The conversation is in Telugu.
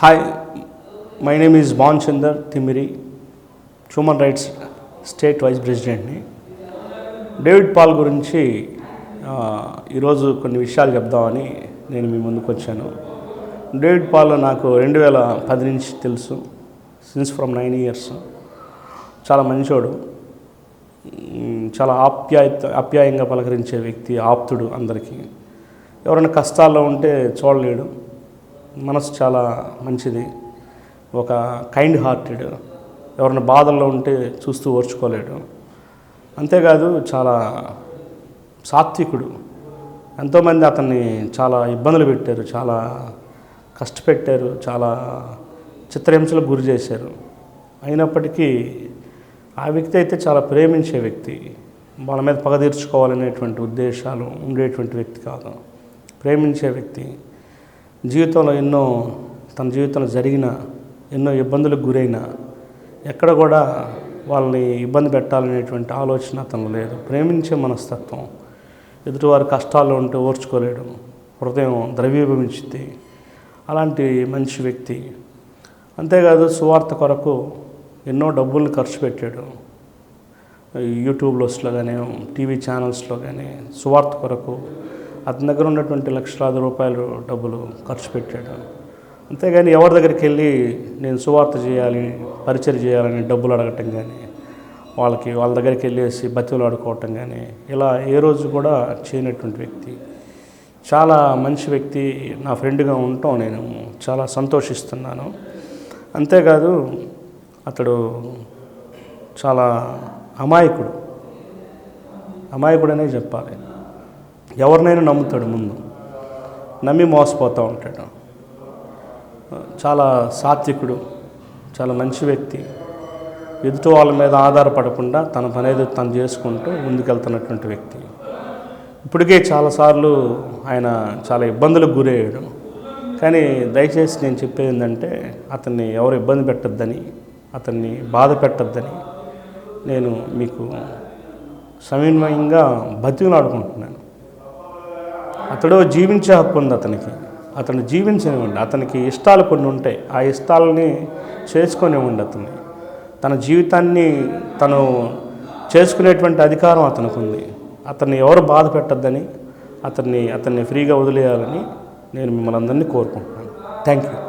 Hi my name is Ban Chander Thimiri human rights state vice ప్రెసిడెంట్ని David Paul గురించి ఈరోజు కొన్ని విషయాలు చెప్దామని నేను మీ ముందుకు వచ్చాను. డేవిడ్ పాల్ నాకు రెండు వేల పది నుంచి తెలుసు సిన్స్ ఫ్రమ్ నైన్ ఇయర్స్ చాలా మంచోడు. చాలా ఆప్యాయత ఆప్యాయంగా పలకరించే వ్యక్తి ఆప్తుడు అందరికీ. ఎవరైనా కష్టాల్లో ఉంటే చూడలేడు. మనసు చాలా మంచిది. ఒక కైండ్ హార్టెడ్ ఎవరైనా బాధల్లో ఉంటే చూస్తూ ఓర్చుకోలేడు. అంతేకాదు చాలా సాత్వికుడు. ఎంతోమంది అతన్ని చాలా ఇబ్బందులు పెట్టారు చాలా కష్టపెట్టారు చాలా చిత్రహింసలకు గురి చేశారు. అయినప్పటికీ ఆ వ్యక్తి అయితే చాలా ప్రేమించే వ్యక్తి. వాళ్ళ మీద పగ తీర్చుకోవాలనేటువంటి ఉద్దేశాలు ఉండేటువంటి వ్యక్తి కాదు. ప్రేమించే వ్యక్తి. జీవితంలో ఎన్నో తన జీవితంలో జరిగిన ఎన్నో ఇబ్బందులకు గురైన ఎక్కడ కూడా వాళ్ళని ఇబ్బంది పెట్టాలనేటువంటి ఆలోచన అతను లేదు. ప్రేమించే మనస్తత్వం ఎదుటివారి కష్టాలు ఉంటే ఓర్చుకోలేడు హృదయం ద్రవీభవించింది అలాంటి మంచి వ్యక్తి. అంతేకాదు సువార్త కొరకు ఎన్నో డబ్బుల్ని ఖర్చు పెట్టాడు. యూట్యూబ్లోస్లో కానీ టీవీ ఛానల్స్లో కానీ సువార్త కొరకు అతని దగ్గర ఉన్నటువంటి లక్షలాది రూపాయలు డబ్బులు ఖర్చు పెట్టాడు. అంతేగాని ఎవరి దగ్గరికి వెళ్ళి నేను సువార్త చేయాలి పరిచయం చేయాలని డబ్బులు అడగటం కానీ వాళ్ళకి వాళ్ళ దగ్గరికి వెళ్ళేసి బతులు ఆడుకోవటం కానీ ఇలా ఏ రోజు కూడా చేయనటువంటి వ్యక్తి. చాలా మంచి వ్యక్తి నా ఫ్రెండ్గా ఉండటం నేను చాలా సంతోషిస్తున్నాను. అంతేకాదు అతడు చాలా అమాయకుడు. అమాయకుడనే చెప్పాలి. ఎవరినైనా నమ్ముతాడు ముందు. నమ్మి మోసపోతూ ఉంటాడు. చాలా సాత్వికుడు చాలా మంచి వ్యక్తి. ఎదుటి వాళ్ళ మీద ఆధారపడకుండా తన పని ఏదో తను చేసుకుంటూ ముందుకెళ్తున్నటువంటి వ్యక్తి. ఇప్పటికే చాలాసార్లు ఆయన చాలా ఇబ్బందులకు గురయ్యాడు. కానీ దయచేసి నేను చెప్పేది ఏంటంటే అతన్ని ఎవరు ఇబ్బంది పెట్టద్దని అతన్ని బాధ పెట్టద్దని నేను మీకు సమన్వయంగా బతికినాడుకుంటున్నాను అతడు జీవించే హక్కు ఉంది అతనికి. అతను జీవించనివ్వండి అతనికి ఇష్టాలు కొన్ని ఉంటాయి. ఆ ఇష్టాలని చేసుకునివ్వండి అతన్ని తన జీవితాన్ని తను చేసుకునేటువంటి అధికారం అతనికి ఉంది. అతన్ని ఎవరు బాధ పెట్టద్దని అతన్ని అతన్ని ఫ్రీగా వదిలేయాలని నేను మిమ్మల్ని అందరినీ కోరుకుంటున్నాను. Thank you.